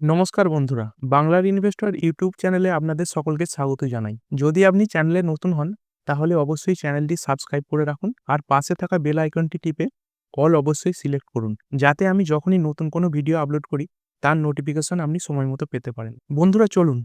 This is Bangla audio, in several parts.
নমস্কার বন্ধুরা, বাংলার ইনভেস্টর ইউটিউব চ্যানেলে আপনাদের সকলকে স্বাগত জানাই। যদি আপনি চ্যানেলে নতুন হন, তাহলে অবশ্যই চ্যানেলটি সাবস্ক্রাইব করে রাখুন আর পাশে থাকা বেল আইকনটি টিপে অল অবশ্যই সিলেক্ট করুন, যাতে আমি যখনই নতুন কোনো ভিডিও আপলোড করি, তার নোটিফিকেশন আপনি সময় মতো পেতে পারেন। বন্ধুরা, চলুন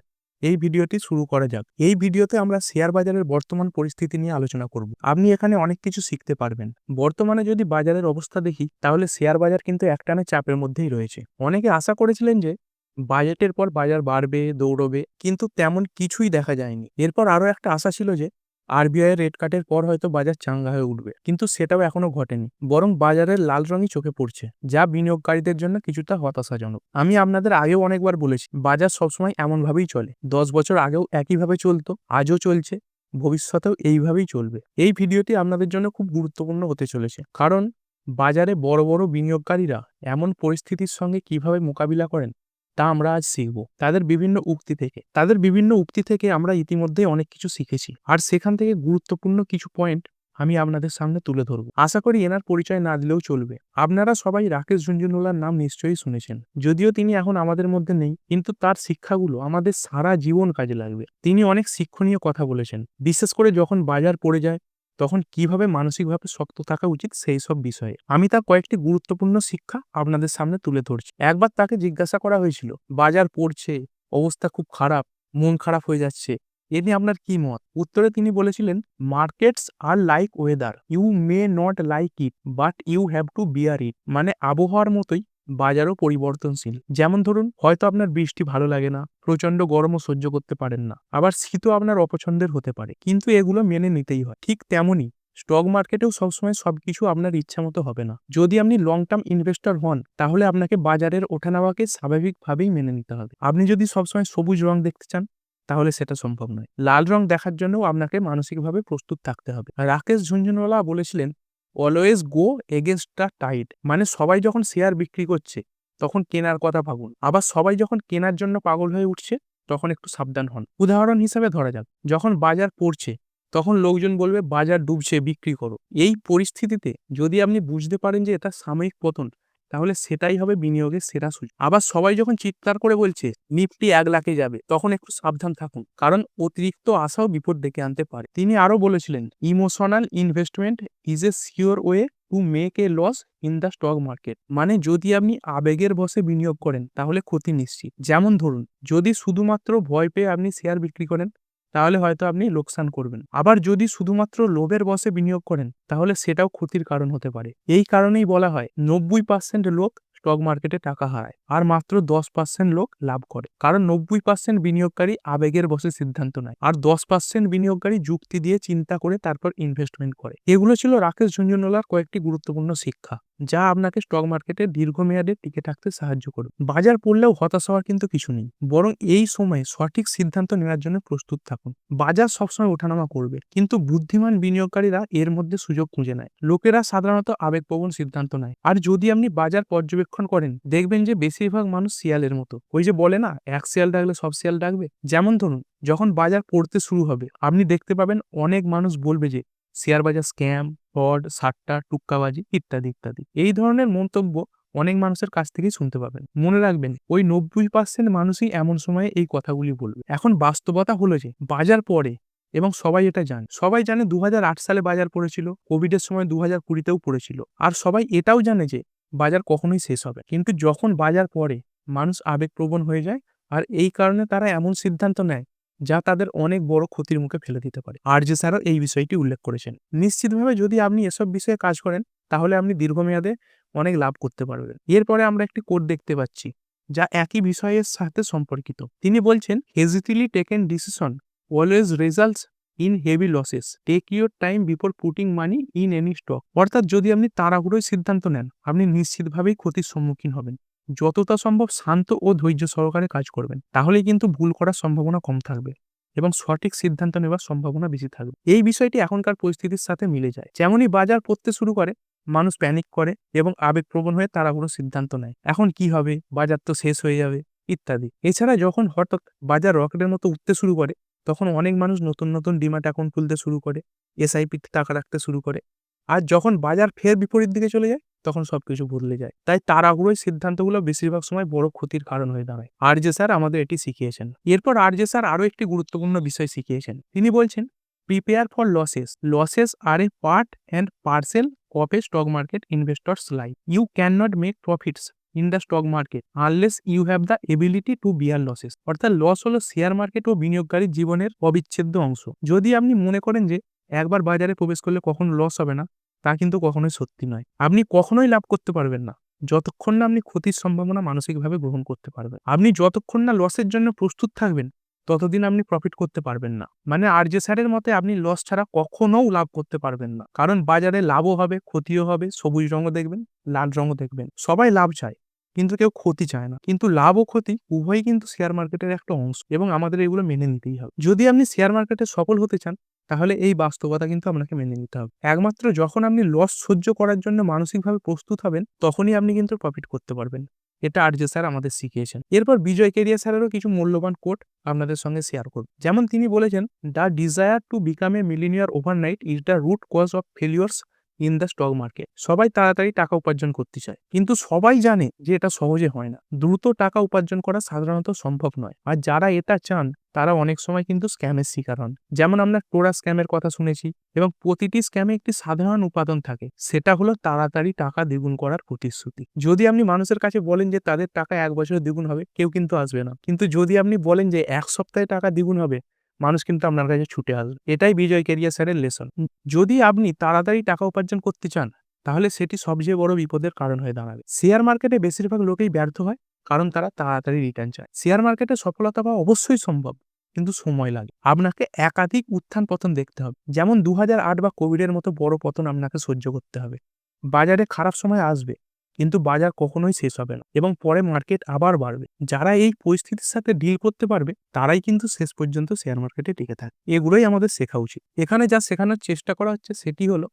এই ভিডিওটি শুরু করা যাক। এই ভিডিওতে আমরা শেয়ার বাজারের বর্তমান পরিস্থিতি নিয়ে আলোচনা করব। আপনি এখানে অনেক কিছু শিখতে পারবেন। বর্তমানে যদি বাজারের অবস্থা দেখি, তাহলে শেয়ার বাজার কিন্তু একটানা চাপের মধ্যেই রয়েছে। অনেকে আশা করেছিলেন যে বাজেটের পর বাজার বাড়বে, দৌড়বে, কিন্তু তেমন কিছুই দেখা যায়নি। এরপর আরও একটা আশা ছিল যে, আরবিআই রেট কাটের পর হয়তো বাজার চাঙ্গা হয়ে উঠবে। কিন্তু সেটাও এখনও ঘটেনি, বরং বাজারের লাল রঙই চোখে পড়ছে, যা বিনিয়োগকারীদের জন্য কিছুটা হতাশাজনক। আমি আপনাদের আগেও অনেকবার বলেছি, বাজার সবসময় এমনভাবেই চলে। দশ বছর আগেও একইভাবে চলতো, আজও চলছে, ভবিষ্যতেও এইভাবেই চলবে। এই ভিডিওটি আপনাদের জন্য খুব গুরুত্বপূর্ণ হতে চলেছে, কারণ বাজারে বড় বড় বিনিয়োগকারীরা এমন পরিস্থিতির সঙ্গে কীভাবে মোকাবিলা করেন তা আমরা আজ শিখব। তাদের বিভিন্ন উক্তি থেকে। তাদের বিভিন্ন উক্তি থেকে আমরা ইতিমধ্যে অনেক কিছু শিখেছি। আর সেখান থেকে গুরুত্বপূর্ণ কিছু পয়েন্ট আমি আপনাদের সামনে তুলে ধরব। আশা করি এনার পরিচয় না দিলেও চলবে। আপনারা সবাই রাকেশ ঝুনঝুনওয়ালার নাম নিশ্চয়ই শুনেছেন। যদিও তিনি এখন আমাদের মধ্যে নেই, কিন্তু তার শিক্ষাগুলো আমাদের সারা জীবন কাজে লাগবে। তিনি অনেক শিক্ষণীয় কথা বলেছেন। বিশেষ করে যখন বাজার পড়ে যায় তখন কীভাবে মানসিকভাবে শক্ত থাকা উচিত সেই সব বিষয়ে। আমি তার কয়েকটি গুরুত্বপূর্ণ শিক্ষা আপনাদের সামনে তুলে ধরছি। একবার তাকে জিজ্ঞাসা করা হয়েছিল, বাজার পড়ছে, অবস্থা খুব খারাপ, মন খারাপ হয়ে যাচ্ছে, এ নিয়ে আপনার কি মত? উত্তরে তিনি বলেছিলেন, markets are like weather, you may not like it, but you have to bear it. মানে আবহাওয়ার মতোই বাজারও পরিবর্তনশীল। যেমন ধরুন, হয়তো আপনার বৃষ্টি ভালো লাগে না প্রচণ্ড গরমও সহ্য করতে পারেন না, আবার শীতও আপনার অপছন্দের হতে পারে, কিন্তু এগুলো মেনে নিতেই হয়। ঠিক তেমনই, স্টক মার্কেটেও সবসময় সবকিছু আপনার ইচ্ছা মতো হবে না। যদি আপনি লং টার্ম ইনভেস্টর হন, তাহলে আপনাকে বাজারের ওঠানামাকে স্বাভাবিকভাবেই মেনে নিতে হবে। আপনি যদি সবসময় সবুজ রং দেখতে চান, তাহলে সেটা সম্ভব নয়। লাল রং দেখার জন্যও আপনাকে মানসিকভাবে প্রস্তুত থাকতে হবে। রাকেশ ঝুনঝুনওয়ালা বলেছিলেন always go against the tide মানে সবাই যখন শেয়ার বিক্রি করছে, তখন কেনার কথা ভাবুন। আবার সবাই যখন কেনার জন্য পাগল হয়ে উঠছে, তখন একটু সাবধান হন। উদাহরণ হিসাবে ধরা যাক, যখন বাজার পড়ছে, তখন লোকজন বলবে, বাজার ডুবছে, বিক্রি করো। এই পরিস্থিতিতে যদি আপনি বুঝতে পারেন যে এটা সাময়িক পতন তাহলে সেটাই হবে বিনিয়োগের সেরা সুযোগ। আবার সবাই যখন চিৎকার করে বলছে, নিফটি এক লাখে যাবে, তখন একটু সাবধান থাকুন, কারণ অতিরিক্ত আশাও বিপদ ডেকে আনতে পারে। তিনি আরও বলেছিলেন, emotional investment is a sure way to make a loss in the stock market. মানে যদি আপনি আবেগের বসে বিনিয়োগ করেন, তাহলে ক্ষতি নিশ্চিত। যেমন ধরুন, যদি শুধুমাত্র ভয় পেয়ে আপনি শেয়ার বিক্রি করেন তাহলে হয়তো আপনি লোকসান করবেন। আবার যদি শুধুমাত্র লোভের বসে বিনিয়োগ করেন, তাহলে সেটাও ক্ষতির কারণ হতে পারে। এই কারণেই বলা হয়, নব্বই পার্সেন্ট লোক স্টক মার্কেটে টাকা হারায়। আর মাত্র দশ পার্সেন্ট লোক লাভ করে। কারণ নব্বই পার্সেন্ট বিনিয়োগকারী আবেগের বসে সিদ্ধান্ত নেয়। আর দশ পার্সেন্ট বিনিয়োগকারী যুক্তি দিয়ে চিন্তা করে তারপর ইনভেস্টমেন্ট করে। এগুলো ছিল রাকেশ ঝুনঝুনওয়ালার কয়েকটি গুরুত্বপূর্ণ শিক্ষা, যা আপনাকে স্টক মার্কেটে দীর্ঘমেয়াদে টিকে থাকতে সাহায্য করবে। বাজার পড়লেও হতাশ হওয়ার কিন্তু কিছু নেই। বরং এই সময়ে সঠিক সিদ্ধান্ত নেওয়ার জন্য প্রস্তুত থাকুন। বাজার সবসময় ওঠানামা করবে, কিন্তু বুদ্ধিমান বিনিয়োগকারীরা এর মধ্যে সুযোগ খুঁজে নেয়। লোকেরা সাধারণত আবেগপ্রবণ সিদ্ধান্ত নেয়। আর যদি আপনি বাজার পর্যবেক্ষণ করেন, দেখবেন যে বেশিরভাগ মানুষ শিয়ালের মতো। ওই যে বলে না, এক শিয়াল ডাকলে সব শিয়াল ডাকবে? যেমন ধরুন, যখন বাজার পড়তে শুরু হবে, আপনি দেখতে পাবেন অনেক মানুষ বলবে যে শেয়ার বাজার স্ক্যাম, ফ্রড, সাট্টা, টুক্কাবাজি, ইত্যাদি ইত্যাদি। এই ধরনের মন্তব্য অনেক মানুষের কাছ থেকেই শুনতে পাবেন। মনে রাখবেন, ওই নব্বই পার্সেন্ট মানুষই এমন সময়ে এই কথাগুলি বলবে। এখন বাস্তবতা হলো যে, বাজার পরে এবং সবাই এটা জানে। সবাই জানে দু হাজার আট সালে বাজার পড়েছিল, কোভিডের সময় দু হাজার কুড়িতেও পড়েছিল। আর সবাই এটাও জানে যে বাজার কখনোই শেষ হবে কিন্তু যখন বাজার পড়ে, মানুষ আবেগপ্রবণ হয়ে যায় আর এই কারণে তারা এমন সিদ্ধান্ত নেয় যা তাদের অনেক বড় ক্ষতির মুখে ফেলে দিতে পারে। আর যে স্যারও এই বিষয়টি উল্লেখ করেছেন। নিশ্চিতভাবে যদি আপনি এসব বিষয়ে কাজ করেন, তাহলে আপনি দীর্ঘমেয়াদে অনেক লাভ করতে পারবেন। এরপরে আমরা একটি কোড দেখতে পাচ্ছি, যা একই বিষয়ের সাথে সম্পর্কিত। তিনি বলছেন hastily taken decision always results in heavy losses take your time before putting money in any stock অর্থাৎ যদি আপনি তাড়াহুড়োই সিদ্ধান্ত নেন, আপনি নিশ্চিতভাবেই ক্ষতির সম্মুখীন হবেন। যতটা সম্ভব শান্ত ও ধৈর্য সহকারে কাজ করবেন। তাহলেই কিন্তু ভুল করার সম্ভাবনা কম থাকবে এবং সঠিক সিদ্ধান্ত নেওয়ার সম্ভাবনা বেশি থাকবে। এই বিষয়টি এখনকার পরিস্থিতির সাথে মিলে যায়। যেমনই বাজার পড়তে শুরু করে, মানুষ প্যানিক করে এবং আবেগপ্রবণ হয়ে কোনো সিদ্ধান্ত নেয়। এখন কি হবে? বাজার তো শেষ হয়ে যাবে, ইত্যাদি। এছাড়া যখন হঠাৎ বাজার রকেটের মতো উঠতে শুরু করে তখন অনেক মানুষ নতুন নতুন ডিমাট অ্যাকাউন্ট খুলতে শুরু করে এসআইপিতে টাকা রাখতে শুরু করে। আর যখন বাজার ফের বিপরীত দিকে চলে যায়, তখন সবকিছু বদলে যায়। তাই তার তাড়াহুড়োই সিদ্ধান্তগুলো বেশিরভাগ সময় বড় ক্ষতির কারণ হয়ে দাঁড়ায়। আর যে স্যার আমাদের এটি শিখিয়েছেন। এরপর আর যে স্যার আরও একটি গুরুত্বপূর্ণ বিষয় শিখিয়েছেন। তিনি বলছেন, prepare for losses. Losses are a part and parcel of a stock market investors life. You can not make profits. In the stock market unless you have the ability to bear losses অর্থাৎ লস হলো শেয়ার মার্কেট ও বিনিয়োগকারীর জীবনের অবিচ্ছেদ্য অংশ। যদি আপনি মনে করেন যে একবার বাজারে প্রবেশ করলে কখনো লস হবে না, তা কিন্তু কখনোই সত্যি নয়। আপনি কখনোই লাভ করতে পারবেন না। যতক্ষণ না আপনি ক্ষতির সম্ভাবনা মানসিকভাবে গ্রহণ করতে পারবেন। আপনি যতক্ষণ না লসের জন্য প্রস্তুত থাকবেন ততদিন আপনি প্রফিট করতে পারবেন না। মানে আর যে স্যারের মতে আপনি লস ছাড়া কখনোও লাভ করতে পারবেন না। কারণ বাজারে লাভও হবে, ক্ষতিও হবে, সবুজ রঙও দেখবেন, লাল রঙও দেখবেন। সবাই লাভ চায়, কিন্তু কেউ ক্ষতি চায় না। কিন্তু লাভ ও ক্ষতি উভয়ই কিন্তু শেয়ার মার্কেটের একটা অংশ এবং আমাদের এগুলো মেনে নিতেই হবে। যদি আপনি শেয়ার মার্কেটে সফল হতে চান, তাহলে এই বাস্তবতা কিন্তু আপনাকে মেনে নিতে হবে। একমাত্র যখন আপনি লস সহ্য করার জন্য মানসিকভাবে প্রস্তুত হবেন, তখনই আপনি কিন্তু প্রফিট করতে পারবেন। এটা আর্য স্যার আমাদের শিখিয়েছেন। এরপর বিজয় কেরিয়া স্যারেরও কিছু মূল্যবান কোট আপনাদের সঙ্গে শেয়ার করব। যেমন তিনি বলেছেন the desire to become a millionaire overnight is the root cause of failures in the stock market সবাই তাড়াতাড়ি টাকা উপার্জন করতে চায়। কিন্তু সবাই জানে যে এটা সহজে হয় না। দ্রুত টাকা উপার্জন করা সাধারণত সম্ভব নয়। আর যারা এটা চান, তারা অনেক সময় কিন্তু স্ক্যামের শিকার হন। যেমন আমরা টোরা স্ক্যামের কথা শুনেছি এবং প্রতিটি স্ক্যামে একটি সাধারণ উপাদান থাকে। সেটা হলো তাড়াতাড়ি টাকা দ্বিগুণ করার প্রতিশ্রুতি। যদি আপনি মানুষের কাছে বলেন যে তাদের টাকা এক বছরে দ্বিগুণ হবে, কেউ কিন্তু আসবে না। কিন্তু যদি আপনি বলেন যে এক সপ্তাহে টাকা দ্বিগুণ হবে মানুষ কিন্তু আপনার কাছে ছুটে আসবে। এটাই বিজয় কেরিয়ার স্যারের লেসন যদি আপনি তাড়াতাড়ি টাকা উপার্জন করতে চান, তাহলে সেটি সবচেয়ে বড় বিপদের কারণ হয়ে দাঁড়াবে। শেয়ার মার্কেটে বেশিরভাগ লোকেই ব্যর্থ হয়, কারণ তারা তাড়াতাড়ি রিটার্ন চায়। শেয়ার মার্কেটে সফলতা পাওয়া অবশ্যই সম্ভব, কিন্তু সময় লাগে। আপনাকে একাধিক উত্থান পতন দেখতে হবে। যেমন দু বা কোভিডের মতো বড় পতন আপনাকে সহ্য করতে হবে। বাজারে খারাপ সময় আসবে কিন্তু বাজার কখনোই শেষ হবে না এবং পরে মার্কেট আবার বাড়বে। যারা এই পরিস্থিতির সাথে ডিল করতে পারবে, তারাই কিন্তু শেষ পর্যন্ত শেয়ার মার্কেটে টিকে থাকে এগুলোই আমাদের শেখা উচিত। এখানে যা শেখানোর চেষ্টা করা হচ্ছে সেটি হলো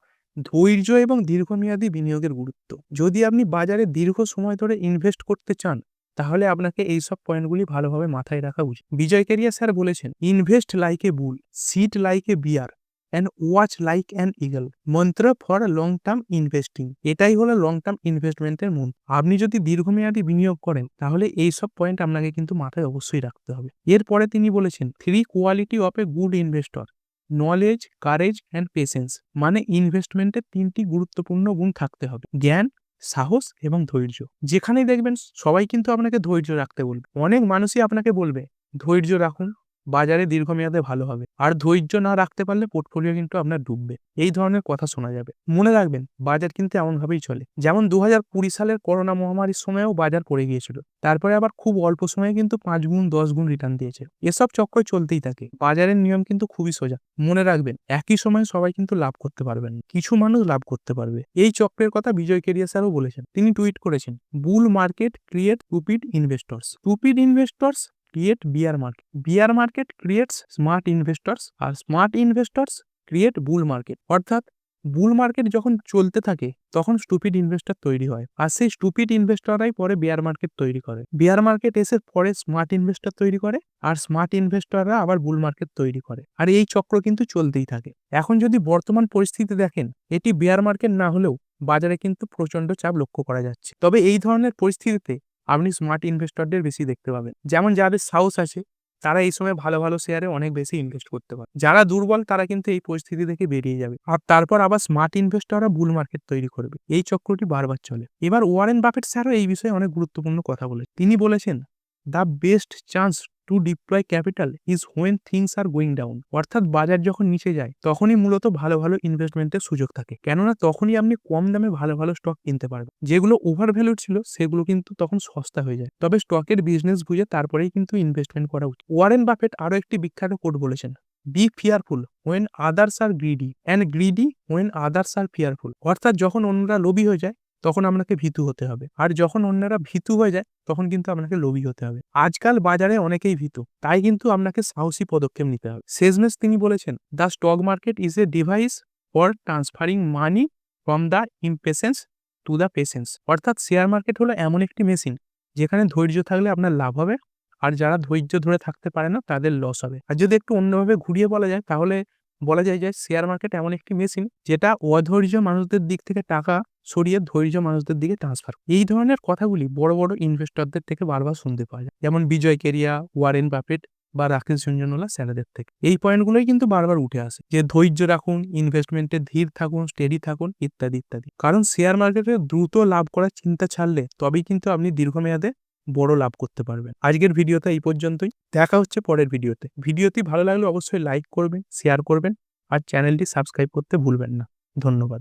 ধৈর্য এবং দীর্ঘমেয়াদী বিনিয়োগের গুরুত্ব। যদি আপনি বাজারে দীর্ঘ সময় ধরে ইনভেস্ট করতে চান, তাহলে আপনাকে এই সব পয়েন্টগুলি ভালোভাবে মাথায় রাখা উচিত। বিজয় কেরিয়া স্যার বলেছেন invest like a bull sit like a bear and watch like an eagle mantra for long term investing এটাই হলো লং টার্ম ইনভেস্টমেন্টের মূল আপনি যদি দীর্ঘমেয়াদী বিনিয়োগ করেন তাহলে এই সব পয়েন্ট আপনাকে কিন্তু মাথায় অবশ্যই রাখতে হবে এরপরে তিনি বলেছেন three quality of a good investor knowledge courage and patience মানে ইনভেস্টমেন্টের তিনটি গুরুত্বপূর্ণ গুণ থাকতে হবে জ্ঞান সাহস এবং ধৈর্য যেখানেই দেখবেন সবাই কিন্তু আপনাকে ধৈর্য রাখতে বলবে অনেক মানুষই আপনাকে বলবে ধৈর্য রাখুন বাজারে দীর্ঘমেয়াদে ভালো হবে। আর ধৈর্য না রাখতে পারলে পোর্টফোলিও কিন্তু আপনার ডুববে। এই ধরনের কথা শোনা যাবে। মনে রাখবেন, বাজার কিন্তু এমনভাবেই চলে। যেমন দু কুড়ি সালের করোনা মহামারীর সময়েও বাজার পড়ে গিয়েছিল। তারপরে আবার খুব অল্প সময়ে কিন্তু পাঁচ গুণ, দশ গুণ রিটার্ন দিয়েছে। এসব চক্র চলতেই থাকে। বাজারের নিয়ম কিন্তু খুবই সোজা। মনে রাখবেন, একই সময়ে সবাই কিন্তু লাভ করতে পারবেন কিছু মানুষ লাভ করতে পারবে। এই চক্রের কথা বিজয় কেরিয়া স্যারও বলেছেন। তিনি টুইট করেছেন, bull market create stupid investors. Stupid investors create bear market bear market creates smart investors আর smart investors create bull market অর্থাৎ বুল মার্কেট যখন চলতে থাকে, তখন স্টুপিড ইনভেস্টর তৈরি হয়। আর সেই স্টুপিড ইনভেস্টররাই পরে বিয়ার মার্কেট তৈরি করে। বিয়ার মার্কেট এসে পরে স্মার্ট ইনভেস্টর তৈরি করে আর স্মার্ট ইনভেস্টররা আবার বুল মার্কেট তৈরি করে। আর এই চক্র কিন্তু চলতেই থাকে। এখন যদি বর্তমান পরিস্থিতি দেখেন, এটি বিয়ার মার্কেট না হলেও বাজারে কিন্তু প্রচণ্ড চাপ লক্ষ্য করা যাচ্ছে। তবে এই ধরনের পরিস্থিতিতে আপনি স্মার্ট ইনভেস্টরদের বেশি দেখতে পাবেন। যেমন যাদের সাহস আছে, তারা এই সময় ভালো ভালো শেয়ারে অনেক বেশি ইনভেস্ট করতে পারে। যারা দুর্বল, তারা কিন্তু এই পরিস্থিতি থেকে বেরিয়ে যাবে। আর তারপর আবার স্মার্ট ইনভেস্টররা বুল মার্কেট তৈরি করবে। এই চক্রটি বারবার চলে। এবার ওয়ারেন বাফেট স্যারও এই বিষয়ে অনেক গুরুত্বপূর্ণ কথা বলে তিনি বলেছেন the best chance to deploy capital is when things are going down অর্থাৎ বাজার যখন নিচে যায়, তখনই মূলত ভালো ভালো ইনভেস্টমেন্টের সুযোগ থাকে। কেননা তখনই আপনি কম দামে ভালো ভালো স্টক কিনতে পারবেন। যেগুলো ওভার ভ্যালু ছিল, সেগুলো কিন্তু তখন সস্তা হয়ে যায়। তবে স্টকের বিজনেস বুঝে তারপরেই কিন্তু ইনভেস্টমেন্ট করা উচিত। ওয়ারেন বাফেট আরও একটি বিখ্যাত কোড বলেছেন be fearful when others are greedy and greedy when others are fearful অর্থাৎ যখন অন্যরা লোভী হয়ে যায় তখন আপনাকে ভীতু হতে হবে। আর যখন অন্যরা ভীতু হয়ে যায়, তখন কিন্তু আপনাকে লোভী হতে হবে। আজকাল বাজারে অনেকেই ভীতু, তাই কিন্তু আপনাকে সাহসী পদক্ষেপ নিতে হবে। শেষমেশ তিনি বলেছেন, the stock market is a device for transferring money from the impatience to the patience অর্থাৎ শেয়ার মার্কেট হলো এমন একটি মেশিন, যেখানে ধৈর্য থাকলে আপনার লাভ হবে, আর যারা ধৈর্য ধরে থাকতে পারে না, তাদের লস হবে। আর যদি একটু অন্যভাবে ঘুরিয়ে বলা যায়, তাহলে বলা যায় যে শেয়ার মার্কেট এমন একটি মেশিন যেটা অধৈর্য মানুষদের দিক থেকে টাকা সরিয়ে ধৈর্য মানুষদের দিকে ট্রান্সফার এই ধরনের কথাগুলি বড় বড় ইনভেস্টরদের থেকে বারবার শুনতে পাওয়া যায়। যেমন বিজয় কেরিয়া, ওয়ারেন বাফেট বা রাকেশ ঝুনঝুনওয়ালা স্যারেদের থেকে। এই পয়েন্টগুলোই কিন্তু বারবার উঠে আসে যে ধৈর্য রাখুন ইনভেস্টমেন্টে ধীর থাকুন স্টেডি থাকুন, ইত্যাদি ইত্যাদি। কারণ শেয়ার মার্কেটে দ্রুত লাভ করার চিন্তা ছাড়লে তবেই কিন্তু আপনি দীর্ঘমেয়াদে বড় লাভ করতে পারবেন। আজকের ভিডিওটা এই পর্যন্তই। দেখা হচ্ছে পরের ভিডিওতে। ভিডিওটি ভালো লাগলে অবশ্যই লাইক করবেন শেয়ার করবেন আর চ্যানেলটি সাবস্ক্রাইব করতে ভুলবেন না। ধন্যবাদ।